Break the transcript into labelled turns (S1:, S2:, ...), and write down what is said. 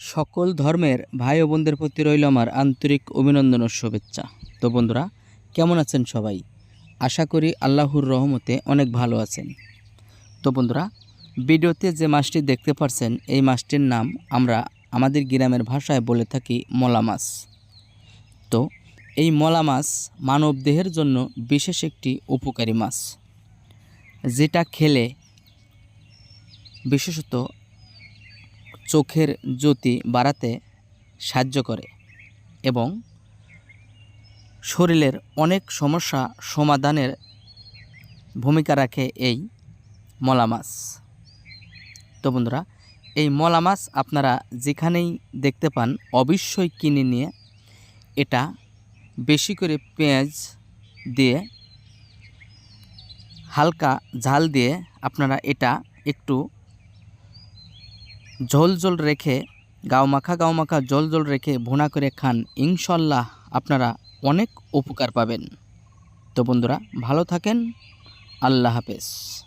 S1: সকল ধর্মের ভাই ও বোনদের প্রতি রইল আমার আন্তরিক অভিনন্দন ও শুভেচ্ছা। তো বন্ধুরা, কেমন আছেন সবাই? আশা করি আল্লাহর রহমতে অনেক ভালো আছেন। তো বন্ধুরা, ভিডিওতে যে মাছটি দেখতে পারছেন, এই মাছটির নাম আমরা আমাদের গ্রামের ভাষায় বলে থাকি মলা মাছ। তো এই মলা মাছ মানব দেহের জন্য বিশেষ একটি উপকারী মাছ। যেটা খেলে বিশেষত চোখের জ্যোতি বাড়াতে সাহায্য করে এবং শরীরের অনেক সমস্যা সমাধানের ভূমিকা রাখে এই মলা মাছ। তো বন্ধুরা, এই মলা মাছ আপনারা যেখানেই দেখতে পান, অবশ্যই কিনে নিয়ে এটা বেশি করে পেঁয়াজ দিয়ে, হালকা ঝাল দিয়ে আপনারা এটা একটু ঝোল জল রেখে, গাও মাখা গাও মাখা জল জল রেখে ভোনা করে খান, ইনশাল্লাহ আপনারা অনেক উপকার পাবেন। তো বন্ধুরা, ভালো থাকেন, আল্লাহ হাফেজ।